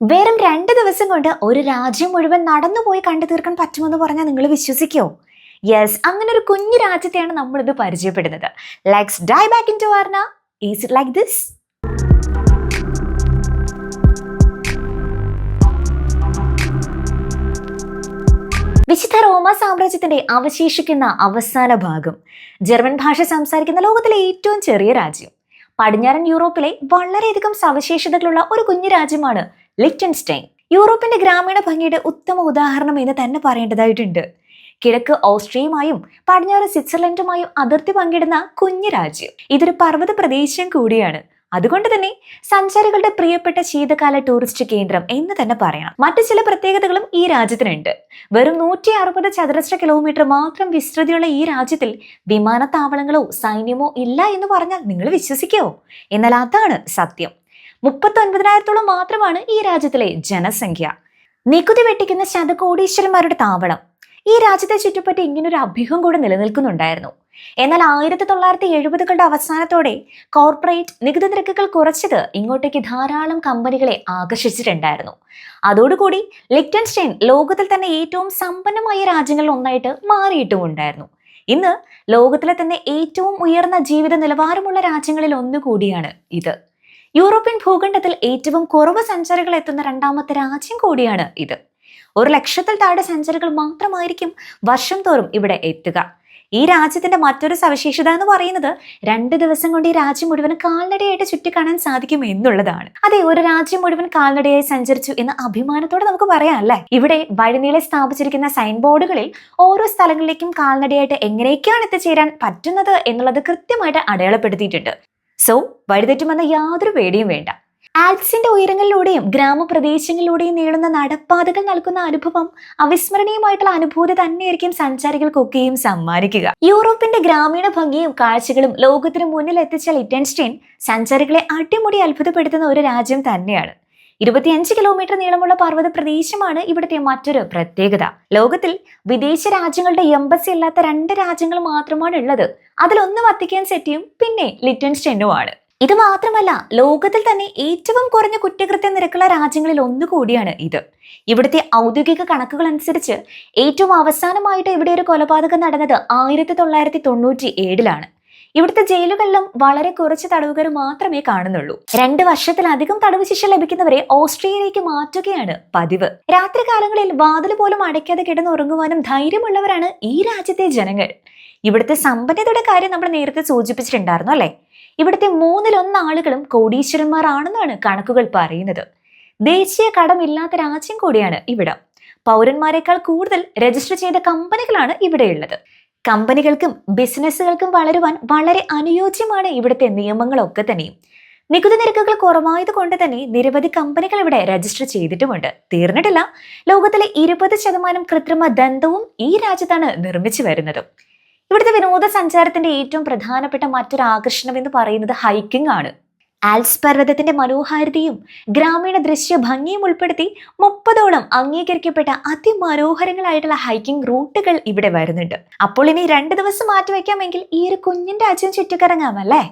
വെറും രണ്ട് ദിവസം കൊണ്ട് ഒരു രാജ്യം മുഴുവൻ നടന്നുപോയി കണ്ടു തീർക്കാൻ പറ്റുമെന്ന് പറഞ്ഞാൽ നിങ്ങൾ വിശ്വസിക്കോ? യെസ് അങ്ങനെ ഒരു കുഞ്ഞു രാജ്യത്തെയാണ് നമ്മളിത് പരിചയപ്പെടുന്നത്. Likes die back in to Warna is it like this വിശുദ്ധ റോമ സാമ്രാജ്യത്തിന്റെ അവശേഷിക്കുന്ന അവസാന ഭാഗം. ജർമ്മൻ ഭാഷ സംസാരിക്കുന്ന ലോകത്തിലെ ഏറ്റവും ചെറിയ രാജ്യം. പടിഞ്ഞാറൻ യൂറോപ്പിലെ വളരെയധികം സവിശേഷതകളുള്ള ഒരു കുഞ്ഞു രാജ്യമാണ് ലിറ്റൻസ്റ്റൈൻ യൂറോപ്പിന്റെ ഗ്രാമീണ ഭംഗിയുടെ ഉത്തമ ഉദാഹരണം എന്ന് തന്നെ പറയേണ്ടതായിട്ടുണ്ട്. കിഴക്ക് ഓസ്ട്രിയയുമായും പടിഞ്ഞാറ് സ്വിറ്റ്സർലൻഡുമായും അതിർത്തി പങ്കിടുന്ന കുഞ്ഞു രാജ്യം. ഇതൊരു പർവത പ്രദേശം കൂടിയാണ്. അതുകൊണ്ട് തന്നെ സഞ്ചാരികളുടെ പ്രിയപ്പെട്ട ശീതകാല ടൂറിസ്റ്റ് കേന്ദ്രം എന്ന് തന്നെ പറയണം. മറ്റു ചില പ്രത്യേകതകളും ഈ രാജ്യത്തിനുണ്ട്. വെറും നൂറ്റി അറുപത് ചതുരശ്ര കിലോമീറ്റർ മാത്രം വിസ്തൃതിയുള്ള ഈ രാജ്യത്തിൽ വിമാനത്താവളങ്ങളോ സൈന്യമോ ഇല്ല എന്ന് പറഞ്ഞാൽ നിങ്ങൾ വിശ്വസിക്കുമോ എന്നാൽ അതാണ് സത്യം. മുപ്പത്തി ഒൻപതിനായിരത്തോളം മാത്രമാണ് ഈ രാജ്യത്തിലെ ജനസംഖ്യ. നികുതി വെട്ടിക്കുന്ന ശതകോടീശ്വരന്മാരുടെ താവളം. ഈ രാജ്യത്തെ ചുറ്റുപറ്റി ഇങ്ങനൊരു അഭ്യൂഹം കൂടെ നിലനിൽക്കുന്നുണ്ടായിരുന്നു. എന്നാൽ ആയിരത്തി തൊള്ളായിരത്തി എഴുപതുകളുടെ അവസാനത്തോടെ കോർപ്പറേറ്റ് നികുതി നിരക്കുകൾ കുറച്ചത് ഇങ്ങോട്ടേക്ക് ധാരാളം കമ്പനികളെ ആകർഷിച്ചിട്ടുണ്ടായിരുന്നു. അതോടുകൂടി ലിക്റ്റൻസ്റ്റൈൻ ലോകത്തിൽ തന്നെ ഏറ്റവും സമ്പന്നമായ രാജ്യങ്ങളിൽ ഒന്നായിട്ട് മാറിയിട്ടുമുണ്ടായിരുന്നു. ഇന്ന് ലോകത്തിലെ തന്നെ ഏറ്റവും ഉയർന്ന ജീവിത നിലവാരമുള്ള രാജ്യങ്ങളിൽ ഒന്നുകൂടിയാണ് ഇത്. യൂറോപ്യൻ ഭൂഖണ്ഡത്തിൽ ഏറ്റവും കുറവ് സഞ്ചാരികൾ എത്തുന്ന രണ്ടാമത്തെ രാജ്യം കൂടിയാണ് ഇത്. ഒരു ലക്ഷത്തിൽ താഴെ സഞ്ചാരികൾ മാത്രമായിരിക്കും വർഷം തോറും ഇവിടെ എത്തുക. ഈ രാജ്യത്തിന്റെ മറ്റൊരു സവിശേഷത എന്ന് പറയുന്നത് രണ്ട് ദിവസം കൊണ്ട് ഈ രാജ്യം മുഴുവൻ കാൽനടയായിട്ട് ചുറ്റിക്കാണാൻ സാധിക്കും എന്നുള്ളതാണ്. അതെ ഒരു രാജ്യം മുഴുവൻ കാൽനടയായി സഞ്ചരിച്ചു എന്ന അഭിമാനത്തോടെ നമുക്ക് പറയാം അല്ലേ? ഇവിടെ വഴിനീളെ സ്ഥാപിച്ചിരിക്കുന്ന സൈൻ ബോർഡുകളിൽ ഓരോ സ്ഥലങ്ങളിലേക്കും കാൽനടയായിട്ട് എങ്ങനെയൊക്കെയാണ് എത്തിച്ചേരാൻ പറ്റുന്നത് എന്നുള്ളത് കൃത്യമായിട്ട് അടയാളപ്പെടുത്തിയിട്ടുണ്ട്. സോ വഴിതെറ്റുമെന്ന യാതൊരു പേടിയും വേണ്ട. ആൽപ്സിന്റെ ഉയരങ്ങളിലൂടെയും ഗ്രാമപ്രദേശങ്ങളിലൂടെയും നീളുന്ന നടപ്പാതകൾ നൽകുന്ന അനുഭവം അവിസ്മരണീയമായിട്ടുള്ള അനുഭൂതി തന്നെയായിരിക്കും സഞ്ചാരികൾക്കൊക്കെയും സമ്മാനിക്കുക. യൂറോപ്പിന്റെ ഗ്രാമീണ ഭംഗിയും കാഴ്ചകളും ലോകത്തിന് മുന്നിൽ എത്തിച്ച ലിറ്റൻസ്റ്റൈൻ സഞ്ചാരികളെ അടിമുടി അത്ഭുതപ്പെടുത്തുന്ന ഒരു രാജ്യം തന്നെയാണ്. ഇരുപത്തിയഞ്ച് കിലോമീറ്റർ നീളമുള്ള പർവത പ്രദേശമാണ് ഇവിടുത്തെ മറ്റൊരു പ്രത്യേകത. ലോകത്തിൽ വിദേശ രാജ്യങ്ങളുടെ എംബസി ഇല്ലാത്ത രണ്ട് രാജ്യങ്ങൾ മാത്രമാണ് ഉള്ളത്. അതിലൊന്ന് വത്തിക്കാൻ സെറ്റിയും പിന്നെ ലിറ്റൻസ്റ്റൈനുമാണ് ഇത് മാത്രമല്ല ലോകത്തിൽ തന്നെ ഏറ്റവും കുറഞ്ഞ കുറ്റകൃത്യ നിരക്കുള്ള രാജ്യങ്ങളിൽ ഒന്നുകൂടിയാണ് ഇത്. ഇവിടുത്തെ ഔദ്യോഗിക കണക്കുകൾ അനുസരിച്ച് ഏറ്റവും അവസാനമായിട്ട് ഇവിടെ ഒരു കൊലപാതകം നടന്നത് ആയിരത്തി തൊള്ളായിരത്തി തൊണ്ണൂറ്റി ഏഴിലാണ് ഇവിടുത്തെ ജയിലുകളിലും വളരെ കുറച്ച് തടവുകാർ മാത്രമേ കാണുന്നുള്ളൂ. രണ്ട് വർഷത്തിലധികം തടവ് ശിക്ഷ ലഭിക്കുന്നവരെ ഓസ്ട്രേലിയയിലേക്ക് മാറ്റുകയാണ് പതിവ്. രാത്രികാലങ്ങളിൽ വാതിൽ പോലും അടയ്ക്കാതെ കിടന്നുറങ്ങുവാനും ധൈര്യമുള്ളവരാണ് ഈ രാജ്യത്തെ ജനങ്ങൾ. ഇവിടുത്തെ സമ്പന്നതയുടെ കാര്യം നമ്മൾ നേരത്തെ സൂചിപ്പിച്ചിട്ടുണ്ടായിരുന്നു അല്ലെ? ഇവിടുത്തെ മൂന്നിലൊന്ന് ആളുകളും കോടീശ്വരന്മാരാണെന്നാണ് കണക്കുകൾ പറയുന്നത്. ദേശീയ കടമില്ലാത്ത രാജ്യം കൂടിയാണ് ഇവിടം. പൗരന്മാരെക്കാൾ കൂടുതൽ രജിസ്റ്റർ ചെയ്ത കമ്പനികളാണ് ഇവിടെയുള്ളത്. കമ്പനികൾക്കും ബിസിനസ്സുകൾക്കും വളരുവാൻ വളരെ അനുയോജ്യമാണ് ഇവിടുത്തെ നിയമങ്ങളൊക്കെ തന്നെയും നികുതി നിരക്കുകൾ കുറവായത് കൊണ്ട് തന്നെ നിരവധി കമ്പനികൾ ഇവിടെ രജിസ്റ്റർ ചെയ്തിട്ടുമുണ്ട്. തീർന്നിട്ടില്ല. ലോകത്തിലെ ഇരുപത് ശതമാനം കൃത്രിമ ദന്തവും ഈ രാജ്യത്താണ് നിർമ്മിച്ചു വരുന്നത്. ഇവിടുത്തെ വിനോദസഞ്ചാരത്തിന്റെ ഏറ്റവും പ്രധാനപ്പെട്ട മറ്റൊരു ആകർഷണം എന്ന് പറയുന്നത് ഹൈക്കിംഗ് ആണ്. ആൽസ് പർവതത്തിന്റെ മനോഹാരിതയും ഗ്രാമീണ ദൃശ്യ ഭംഗിയും ഉൾപ്പെടുത്തി മുപ്പതോളം അംഗീകരിക്കപ്പെട്ട അതിമനോഹരങ്ങളായിട്ടുള്ള ഹൈക്കിംഗ് റൂട്ടുകൾ ഇവിടെ വരുന്നുണ്ട്. അപ്പോൾ ഇനി രണ്ട് ദിവസം മാറ്റിവെക്കാമെങ്കിൽ ഈ ഒരു കുഞ്ഞിന്റെ അച്ഛൻ ചുറ്റിക്കറങ്ങാമല്ലേ